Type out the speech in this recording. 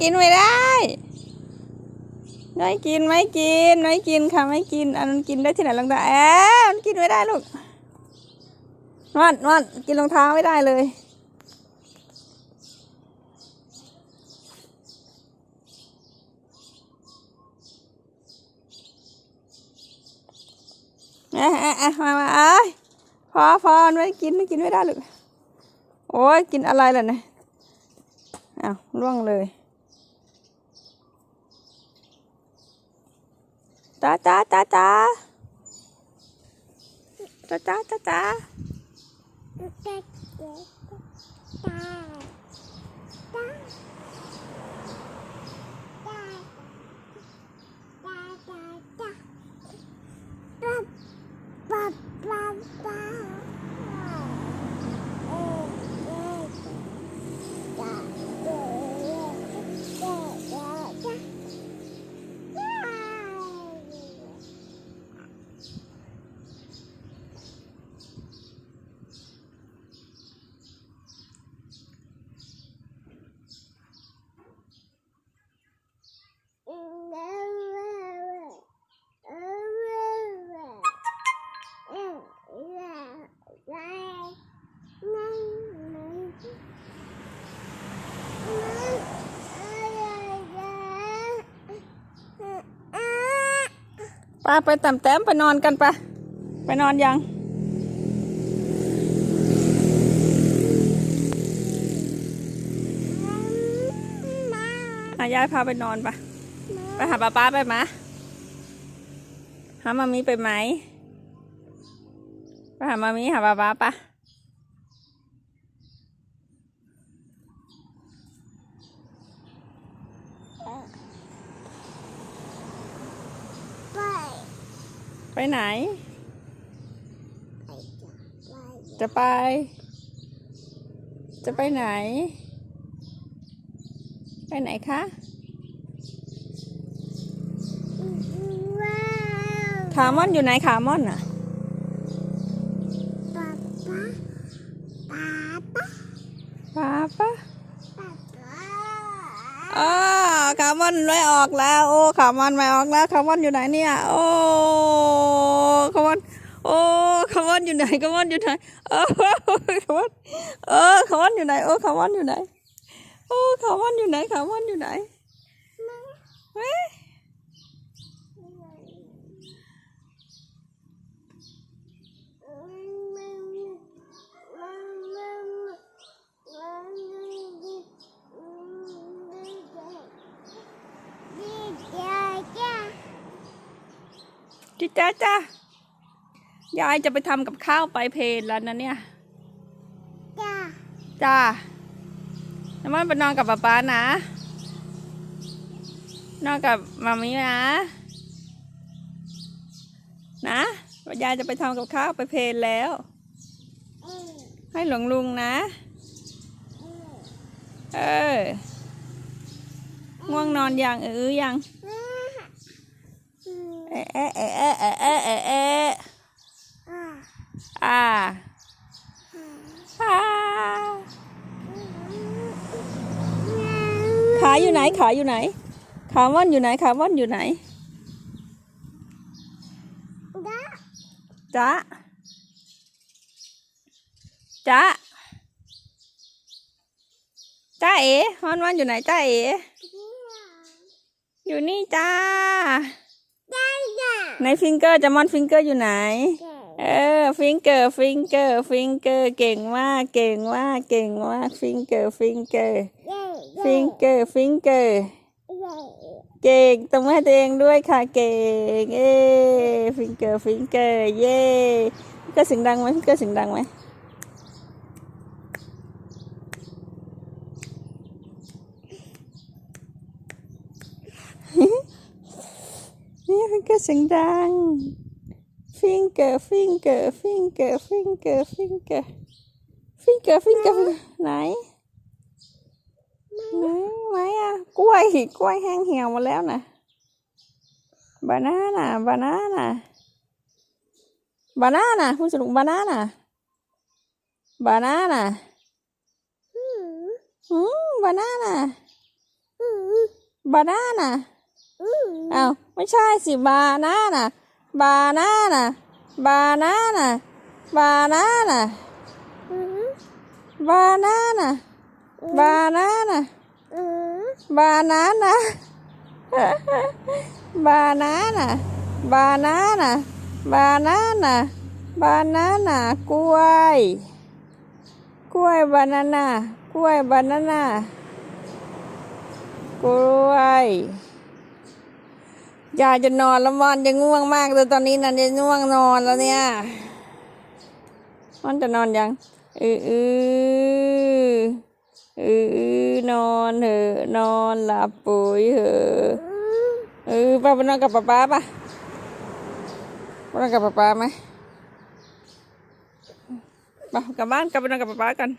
กินไม่ได้ไม่กินไม่กินไม่กินค่ะไม่กินอันนั้นกินได้ที่ไหนรองเท้าแอบมันกินไม่ได้ลูกนอนนอนกินรองเท้าไม่ได้เลยเอะอะเอะมามาเอ้ยพอพอไม่กินไม่กินไม่ได้ลูกโอ้ยกินอะไรล่ะเนี่ยอ้าวล่วงเลย 哒哒哒哒，哒哒哒哒，哒哒哒哒。 ป้าไปต่ำแต้มไปนอนกันปะไปนอนยัง อายายพาไปนอนปะไปหาป้าป้าไปมะหามามีไปไหมไปหามามีหาป้าป้าปะ ไปไหน จะไป จะไปไหน ไปไหนคะขามอนอยู่ไหนขามอนน่ะป้าปะอ๋อ ขามอนไม่ออกแล้ว โอ้ขามอนไม่ออกแล้วขามอนอยู่ไหนเนี่ย โอ้ขามอนโอ้ขามอนอยู่ไหนขามอนอยู่ไหนโอ้ขามอนเออขามอนอยู่ไหนโอ้ขามอนอยู่ไหนโอ้ขามอนอยู่ไหนขามอนอยู่ไหนเฮ้ จิจ้าจ้ายายจะไปทำกับข้าวไปเพลนแล้วนะเนี่ยจ้าน้ำมันไปนอนกับป๊าป๊านะ นอนกับมามีนะ นะยายจะไปทำกับข้าวไปเพลนแล้ว ให้หลวงลุงนะ เออ ง่วงนอนยังเออยัง เอ๊เอ๊เอ๊เอ๊เอ๊เอ๊เอ๊ะอ่าขาอยู่ไหนขาอยู่ไหนขาว่อนอยู่ไหนขาว่อนอยู่ไหนจ๊ะจ๊ะจ้าเอ๋ฮอนว่อนอยู่ไหนจ้าเอ๋อยู่นี่จ้า ในฟิงเกอร์จะมอนฟิงเกอร์อยู่ไหน เออฟิงเกอร์ฟิงเกอร์ฟิงเกอร์เก่งมากเก่งมากเก่งมากฟิงเกอร์ฟิงเกอร์ฟิงเกอร์ฟิงเกอร์เก่งตบมือให้ตัวเองด้วยค่ะเก่งเอ้ฟิงเกอร์ฟิงเกอร์เย่ฟิงเกอร์เสียงดังไหมฟิงเกอร์เสียงดังไหม นี่ฟิงเกอร์เสียงดัง ฟิงเกอร์ฟิงเกอร์ฟิงเกอร์ฟิงเกอร์ฟิงเกอร์ฟิงเกอร์ฟิงเกอร์ไหนไหนไหนอะกล้วยกล้วยแห้งเหี่ยวหมาแล้วนะบานาน่าบานาน่าบานาน่าผู้สรุปบานาน่าบานาน่าอืมบานาน่าบานาน่ะ อ้าวไม่ใช่สิบานาน่ะบานาน่ะบานาน่ะบานาน่ะบานาน่ะบานาน่ะบานาน่ะบานาน่ะบานาน่ะบานาน่ะบานาน่ะกล้วย กล้วยบานาน่ากล้วยบานาน่ากล้วย ยายจะนอนแล้วมอนจะง่วงมากเลยตอนนี้นันจะง่วงนอนแล้วเนี่ยมอนจะนอนยังเออเออเออเออนอนเถอะนอนหลับปุ๋ยเถอะเออป้าไปนอนกับป๊าป๊าป่ะไปนอนกับป๊าป๊าไหมไปกลับบ้านกลับไปนอนกับป๊าป๊ากัน